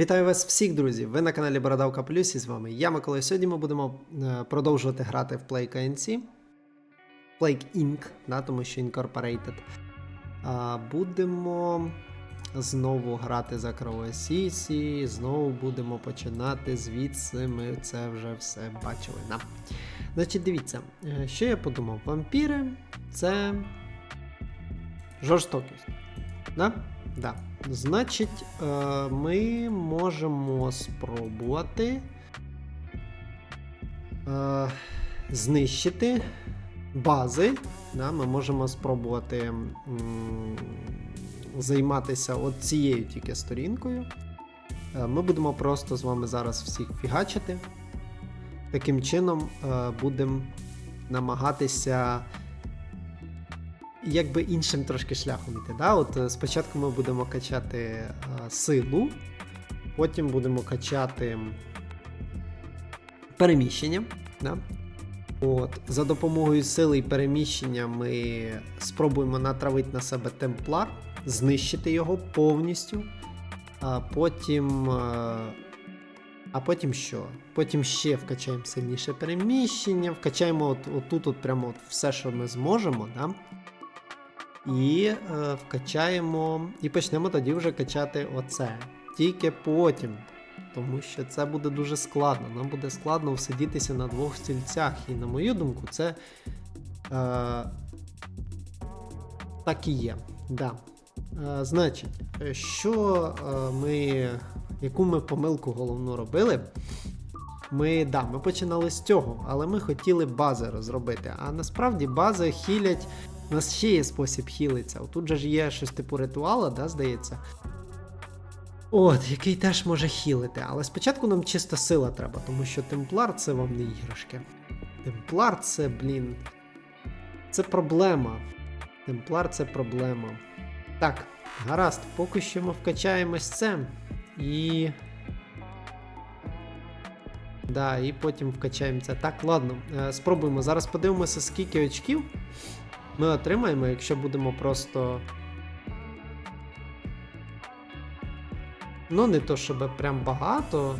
Вітаю вас всіх, друзі! Ви на каналі Бородавка Плюс і з вами я Микола. Сьогодні ми будемо е, продовжувати грати в Plague NC. Plague Inc., да, тому що Incorporated. А, будемо знову грати за кровосісі, знову будемо починати звідси. Ми це вже все бачили. Да. Значить, дивіться, е, що я подумав? Вампіри це жорстокість. Да? Да. Значить, е, ми можемо спробувати е, знищити бази. Ми можемо спробувати займатися от цією тільки сторінкою. Е, Ми будемо просто з вами зараз всіх фігачити. Таким чином будемо намагатися якби іншим трошки шляхом йти. Да? От е, спочатку ми будемо качати е, силу, потім будемо качати переміщення. Да? От, за допомогою сили і переміщення ми спробуємо натравити на себе темплар, знищити його повністю. А потім. е, А потім що? Потім ще вкачаємо сильніше переміщення, вкачаємо от, отут от прямо от все, що ми зможемо. Да? І е, вкачаємо. І почнемо тоді вже качати оце. Тільки потім. Тому що це буде дуже складно. Нам буде складно всидітися на двох стільцях. І на мою думку, це е, так і є. Да. Е, значить, що е, ми. Яку ми помилку головну робили? Ми, да, ми починали з цього, але ми хотіли бази розробити. А насправді бази хілять. У нас ще є спосіб хілитися. Тут же ж є щось типу ритуала, да, здається. От, який теж може хілити. Але спочатку нам чиста сила треба, тому що темплар це вам не іграшки. Темплар це, блін. Це проблема. Темплар це проблема. Так, гаразд, поки що ми вкачаємось це. І. Да, і потім вкачаємо це. Так, ладно, е, спробуємо. Зараз подивимося, скільки очків ми отримаємо, якщо будемо просто. Ну, не то, щоб прям багато.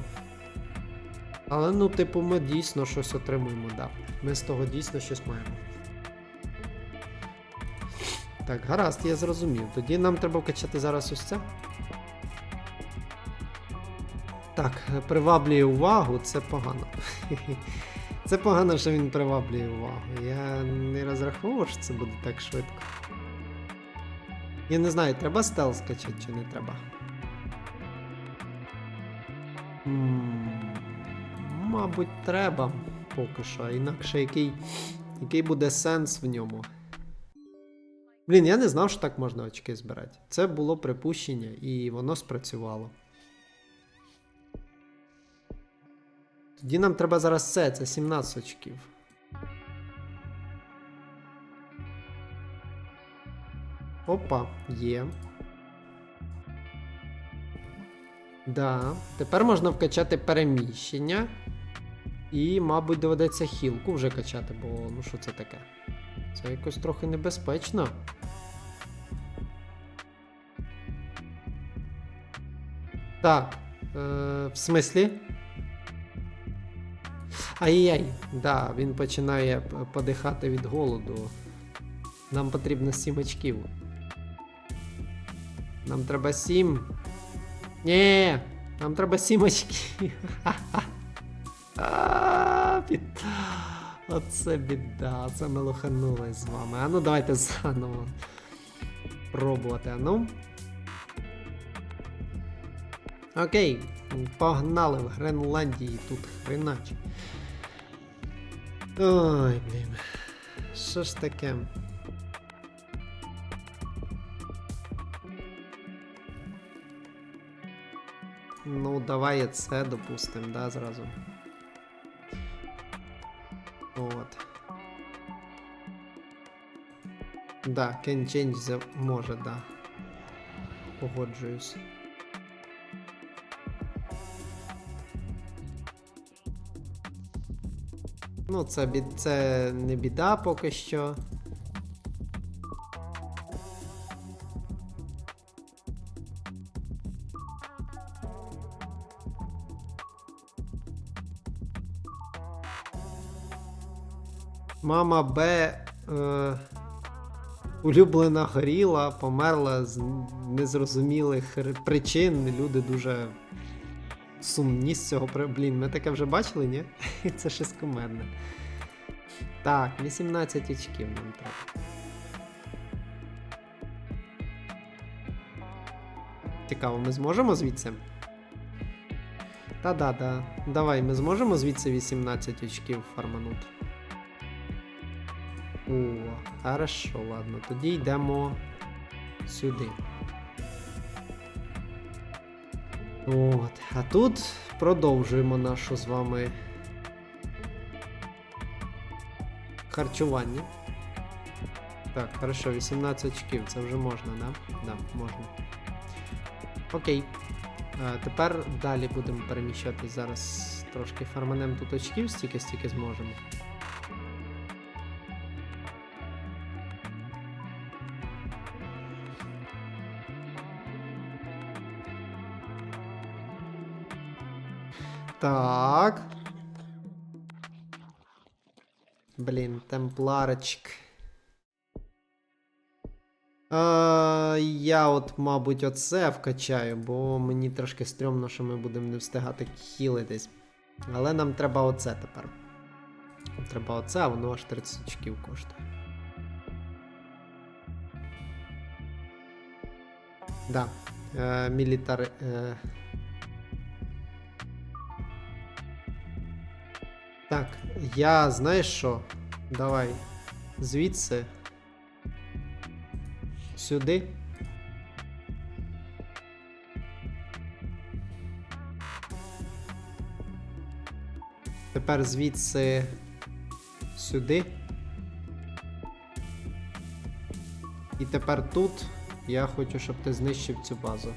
Але, ну, типу, ми дійсно щось отримуємо, да. Ми з того дійсно щось маємо. Так, гаразд, я зрозумів. Тоді нам треба вкачати зараз ось це. Так, приваблює увагу, це погано. Це погано, що він приваблює увагу. Я не розраховував, що це буде так швидко. Я не знаю, треба стелс качати чи не треба. М, Мабуть, треба поки що, інакше який, який буде сенс в ньому. Блін, я не знав, що так можна очки збирати. Це було припущення, і воно спрацювало. Тоді нам треба зараз це, це 17 очків. Опа, є. Да. Тепер можна вкачати переміщення. І, мабуть, доведеться хілку вже качати, бо ну що це таке? Це якось трохи небезпечно. Так. Е, в смислі? Ай-яй, да, він починає подихати від голоду. Нам потрібно 7 очків. Нам треба 7. Ні, нам треба 7 очків. Оце біда, це ми лоханулись з вами. А ну давайте заново пробувати. Ну. Окей, погнали в Гренландії тут хренач. Ой, блін. Що ж таке? Ну, давай це допустимо, да, зразу. От. Да, can change the... може, да. Погоджуюсь. Ну, це бід... це не біда поки що. Мама Б е, улюблена горіла, померла з незрозумілих причин. Люди дуже сумні з цього. Блін, ми таке вже бачили, ні? Це щось кумедне. Так, 18 очків нам треба. Цікаво, ми зможемо звідси? Та-да-да. Давай, ми зможемо звідси 18 очків фарманути. О, хорошо, ладно. Тоді йдемо сюди. От. А тут продовжуємо нашу з вами харчування. Так, хорошо, 18 очків, це вже можна, да? Да, можна. Окей. А, тепер далі будемо переміщатись зараз трошки фарманем тут очків, стільки стільки зможемо. Так. Блін, темпларочк. Е, я от, мабуть, оце вкачаю, бо мені трошки стрьомно, що ми будемо не встигати хілитись. Але нам треба оце тепер. Треба оце, а воно аж 30 очків коштує. Да. Е, мілітар. Е... я знаєш що? Давай. Звідси. Сюди. Тепер звідси сюди. І тепер тут я хочу, щоб ти знищив цю базу.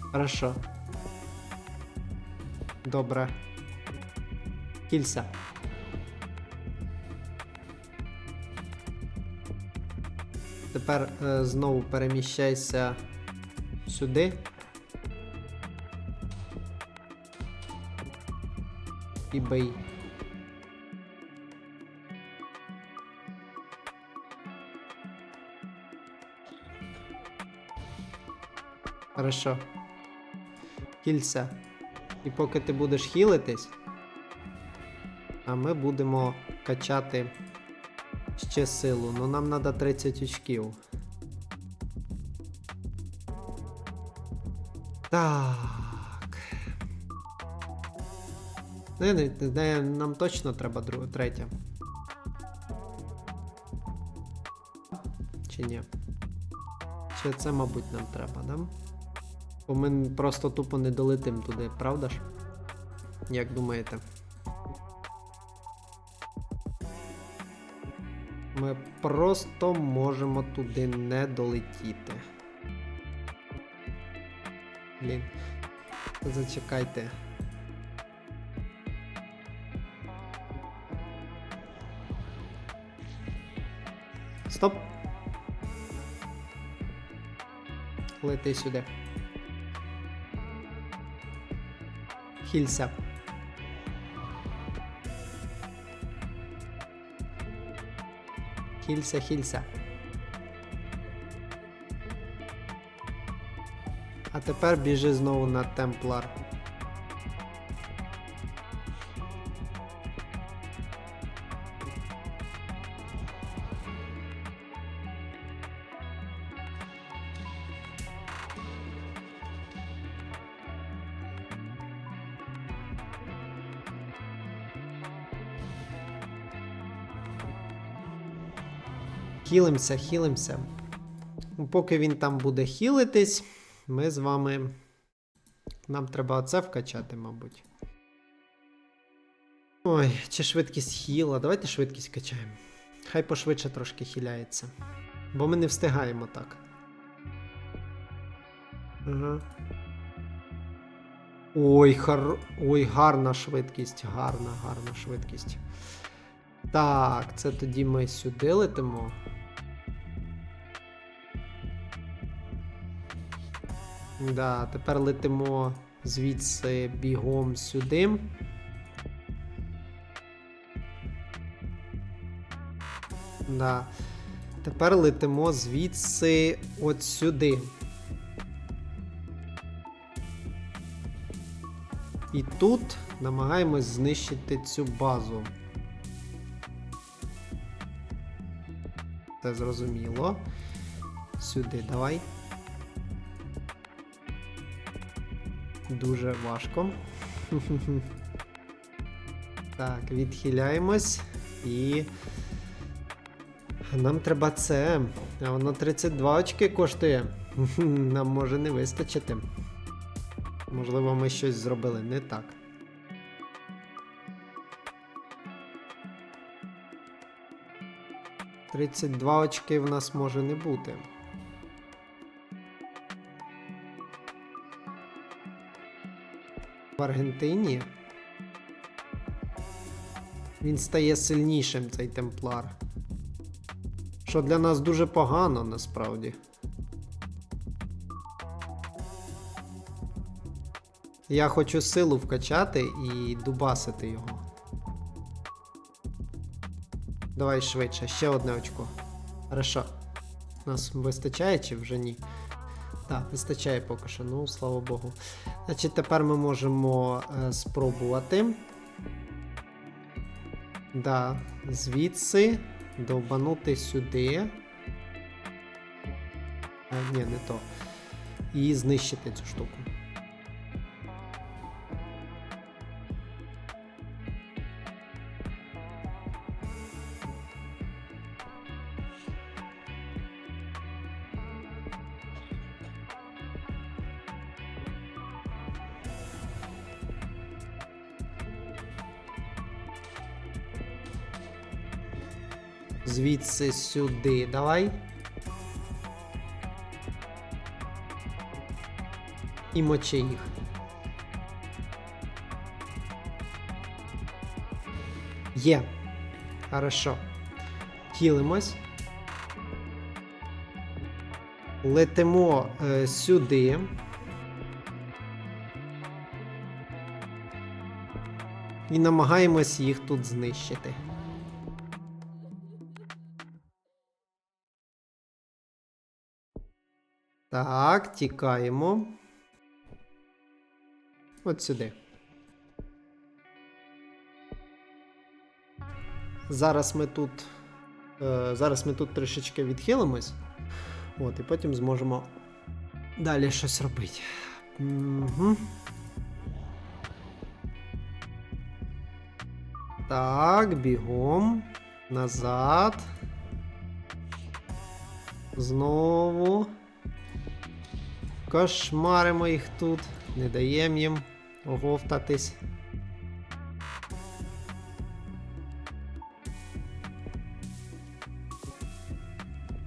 Хорошо. Добре. Кільця. Тепер е, знову переміщайся сюди. І бий. Хорошо. Кільця. І поки ти будеш хілитись, а ми будемо качати ще силу. Ну нам треба 30 очків. Так. Не, не, не, нам точно треба друга, третя. Чи ні? Чи це, мабуть, нам треба, да? Бо ми просто тупо не долетим туди, правда ж? Як думаєте? Ми просто можемо туди не долетіти. Блін. Зачекайте. Стоп. Лети сюди. Хілься. Хілься, хілься. А тепер біжи знову на темплар. Хілимся, хілимся. Ну, Поки він там буде хілитись, ми з вами. Нам треба оце вкачати, мабуть. Ой, чи швидкість хіла. Давайте швидкість качаємо. Хай пошвидше трошки хіляється. Бо ми не встигаємо так. Ага. Ой, хар... Ой, гарна швидкість, гарна, гарна швидкість. Так, це тоді ми сюди летимо. Да, тепер летимо Звідси бігом сюди. Да. Тепер летимо звідси от сюди. І тут намагаємось знищити цю базу. Це зрозуміло. Сюди давай. Дуже важко. Так, відхиляємось і. Нам треба це. А воно 32 очки коштує. Нам може не вистачити. Можливо, ми щось зробили не так. Тридцять два очки в нас може не бути. В Аргентині він стає сильнішим, цей темплар. Що для нас дуже погано насправді. Я хочу силу вкачати і дубасити його. Давай швидше, ще одне очко. Хорошо. Нас вистачає чи вже ні? Так, вистачає поки що, ну слава Богу. Значить, тепер ми можемо е, спробувати. Да, звідси довбанути сюди. А, ні, не то. І знищити цю штуку. Звідси сюди. Давай. І мочи їх. Є. Хорошо. Хілимось. Летимо е, сюди. І намагаємось їх тут знищити. Так, тікаємо. От сюди. Зараз ми тут. Е, зараз ми тут трішечки відхилимось. От, і потім зможемо далі щось робити. Угу. Так, бігом. Назад. Знову. Кошмаримо їх тут, не даємо їм оговтатись.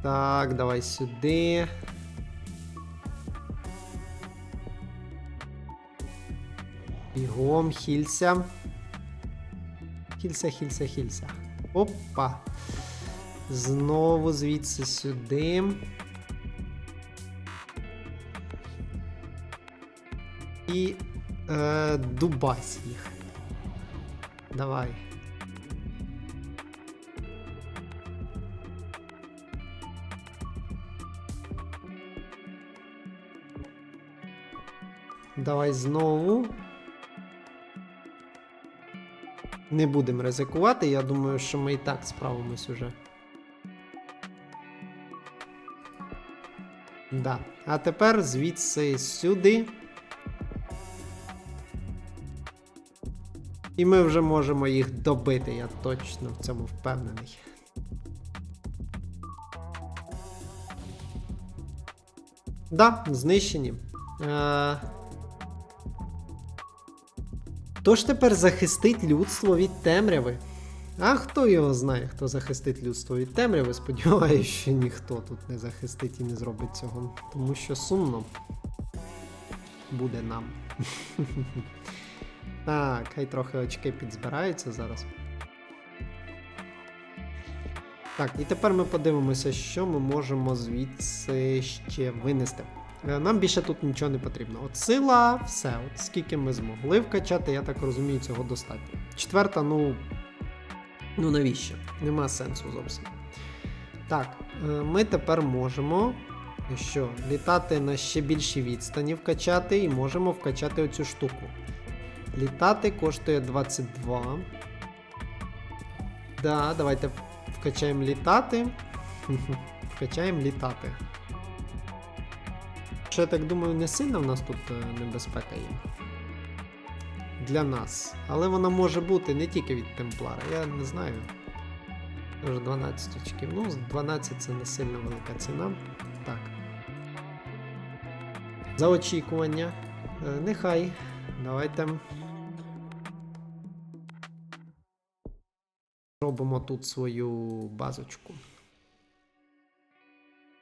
Так, давай сюди. Бігом, хілься. Хілься, хілься, хілься. Опа. Знову звідси сюди. І е, дубась їх. Давай. Давай знову. Не будемо ризикувати, я думаю, що ми і так справимось уже. Да. А тепер звідси сюди. І ми вже можемо їх добити, я точно в цьому впевнений. Да, знищені. Е... Ж тепер захистить людство від темряви? А хто його знає, хто захистить людство від темряви? Сподіваюся, що ніхто тут не захистить і не зробить цього. Тому що сумно буде нам. Так, хай трохи очки підзбираються зараз. Так, і тепер ми подивимося, що ми можемо звідси ще винести. Е, Нам більше тут нічого не потрібно. От сила, все. От скільки ми змогли вкачати, я так розумію, цього достатньо. Четверта, ну. Ну навіщо? Нема сенсу зовсім. Так, е, ми тепер можемо що, літати на ще більші відстані вкачати і можемо вкачати оцю штуку. Літати коштує 22. Да, давайте вкачаємо літати. Вкачаємо літати. Що я так думаю, не сильно в нас тут е, небезпека є. Для нас. Але вона може бути не тільки від темплара, я не знаю. Вже 12 очків. Ну, 12 це не сильно велика ціна. Так. За очікування. Е, Нехай. Давайте. Робимо тут свою базочку.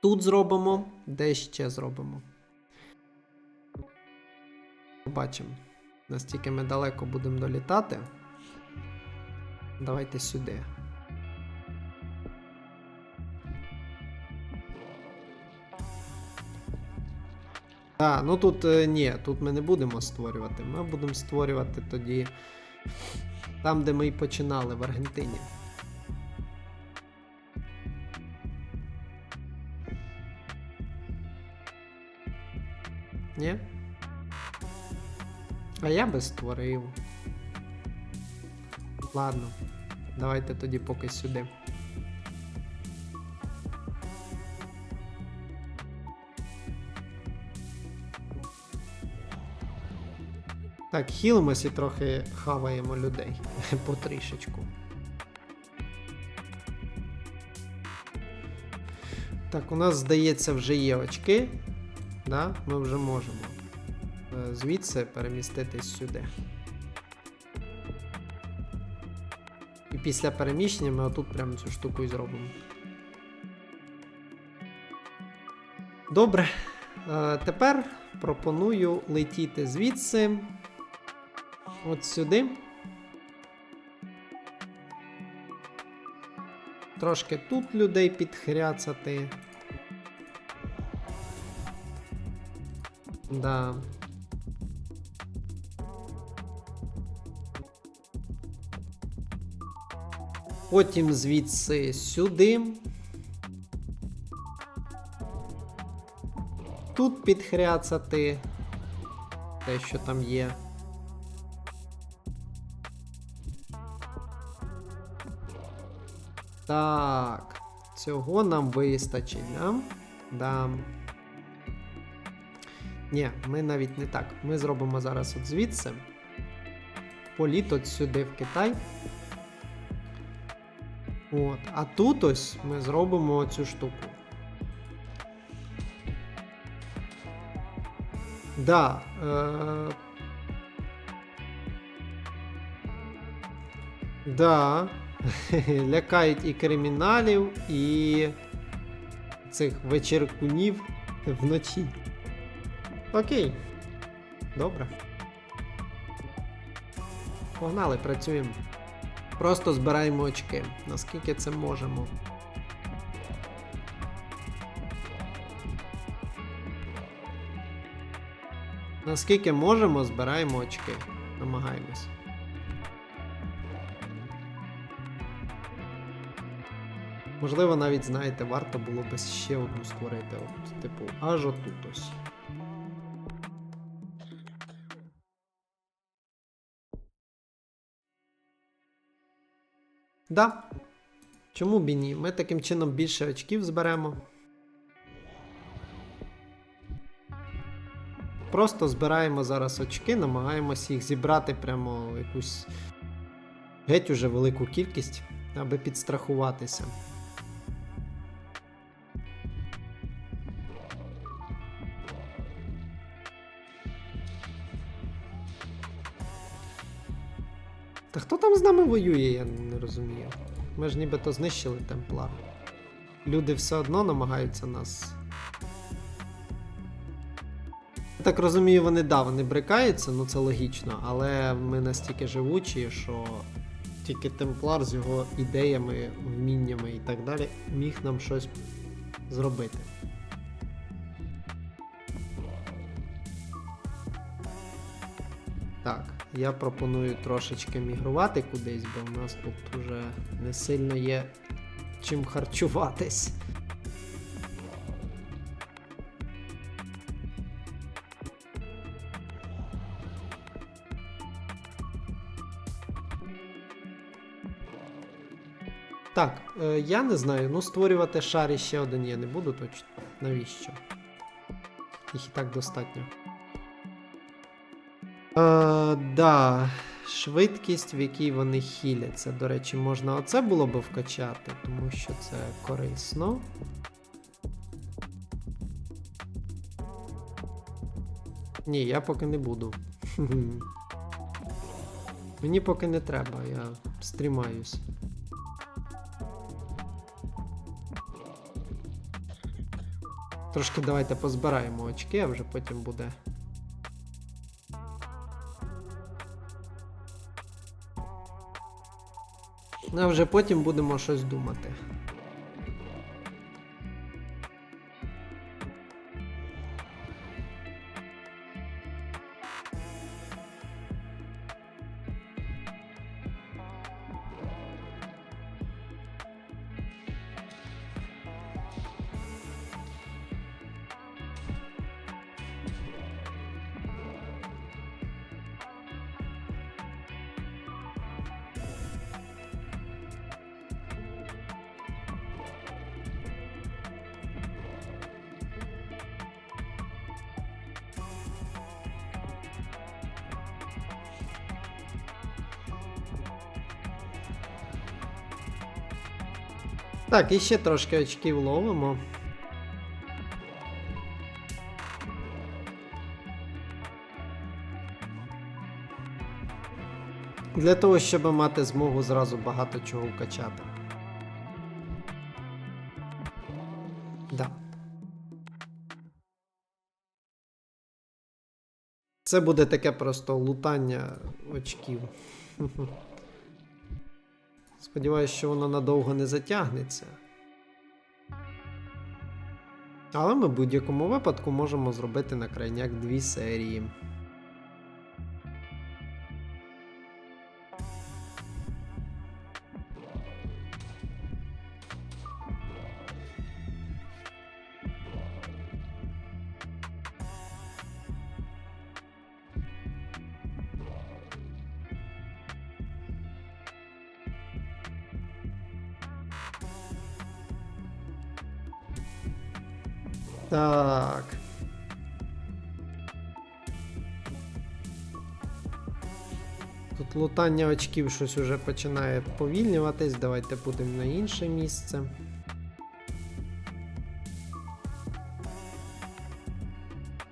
Тут зробимо, де ще зробимо. Побачимо, наскільки ми далеко будемо долітати. Давайте сюди. Так, ну тут е, ні, тут ми не будемо створювати. Ми будемо створювати тоді там, де ми і починали в Аргентині. Ні? А я би створив. Ладно, давайте тоді поки сюди. Так, хілимось і трохи хаваємо людей потрішечку. Так, у нас, здається, вже є очки. Да? Ми вже можемо е, звідси переміститись сюди. І після переміщення ми отут прямо цю штуку і зробимо. Добре. Е, тепер пропоную летіти звідси. От сюди. Трошки тут людей підхряцати. Да. Потім звідси сюди. Тут підхряцати те, що там є. Так, цього нам вистачить, да? Да. Ні, ми навіть не так. Ми зробимо зараз от звідси. Політ от сюди в Китай. От. А тут ось ми зробимо цю штуку. Да. Е... Да. Лякають і криміналів, і цих вечіркунів вночі. Окей. Добре. Погнали, працюємо. Просто збираємо очки. Наскільки це можемо. Наскільки можемо, збираємо очки. Намагаємось. Можливо, навіть знаєте, варто було би ще одну створити. От, типу, аж отут ось. Да. Чому б і ні? Ми таким чином більше очків зберемо. Просто збираємо зараз очки, намагаємося їх зібрати прямо якусь геть уже велику кількість, аби підстрахуватися. З нами воює, я не розумію. Ми ж нібито знищили темплар. Люди все одно намагаються нас. Я так розумію, вони да, вони брикаються, ну це логічно, але ми настільки живучі, що тільки темплар з його ідеями, вміннями і так далі міг нам щось зробити. Я пропоную трошечки мігрувати кудись, бо в нас тут уже не сильно є чим харчуватись. Так, е, я не знаю, ну створювати шар ще один я не буду точно. Навіщо? Їх і так достатньо. Е, да, швидкість, в якій вони хіляться. До речі, можна оце було би вкачати, тому що це корисно. Ні, я поки не буду. Мені поки не треба, я стрімаюсь. Трошки давайте позбираємо очки, а вже потім буде. А вже потім будемо щось думати. Так, і ще трошки очків ловимо. Для того, щоб мати змогу зразу багато чого вкачати. Да. Це буде таке просто лутання очків. Сподіваюсь, що воно надовго не затягнеться. Але ми в будь-якому випадку можемо зробити на крайняк дві серії. Тут лутання очків щось уже починає повільнюватись. Давайте будемо на інше місце.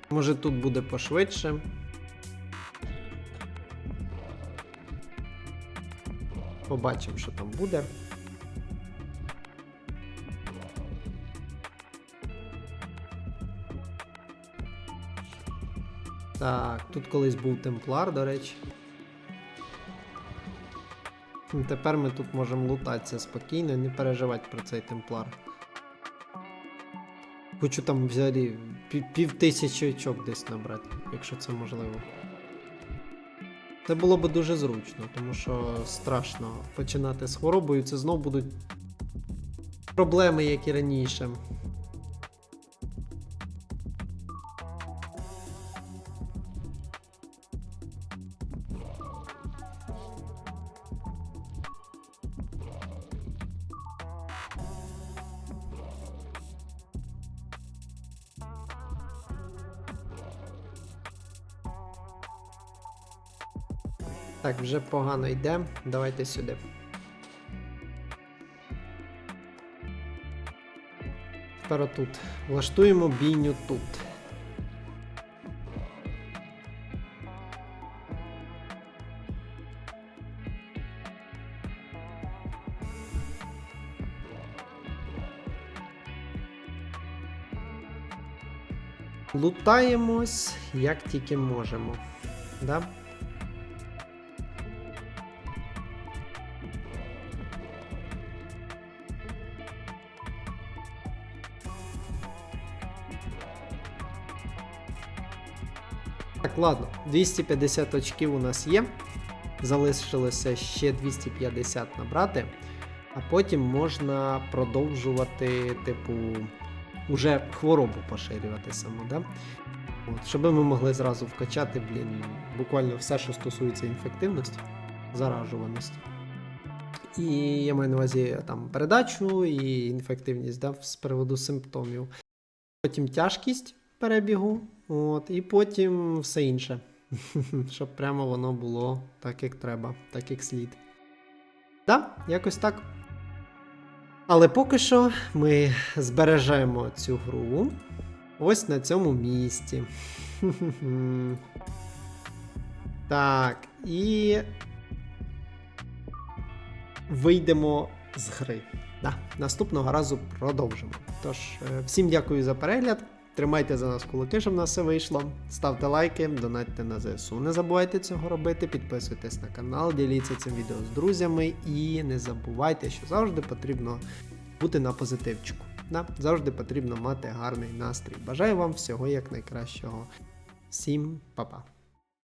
Може тут буде пошвидше. Побачимо, що там буде. Так, тут колись був темплар, до речі. Хм, Тепер ми тут можемо лутатися спокійно і не переживати про цей темплар. Хочу там взагалі пів, тисячі очок десь набрати, якщо це можливо. Це було би дуже зручно, тому що страшно починати з хворобою, це знов будуть проблеми, як і раніше. Вже погано йде. Давайте сюди. Тепер отут. Влаштуємо бійню тут. Лутаємось як тільки можемо. Да? Ладно, 250 очків у нас є. Залишилося ще 250 набрати, а потім можна продовжувати, типу, уже хворобу поширювати саму, да? От, щоб ми могли зразу вкачати, блін, буквально все, що стосується інфективності, заражуваності. І я маю на увазі там передачу і інфективність да, з приводу симптомів. Потім тяжкість перебігу, от, і потім все інше. Щоб прямо воно було так, як треба, так як слід. Так, якось так. Але поки що ми збережемо цю гру ось на цьому місці. Так, і вийдемо з гри. Да, наступного разу продовжимо. Тож, е, всім дякую за перегляд. Тримайте за нас кулаки, щоб в нас все вийшло. Ставте лайки, донатьте на ЗСУ. Не забувайте цього робити, підписуйтесь на канал, діліться цим відео з друзями і не забувайте, що завжди потрібно бути на позитивчику. Да? Завжди потрібно мати гарний настрій. Бажаю вам всього як найкращого. Всім па-па.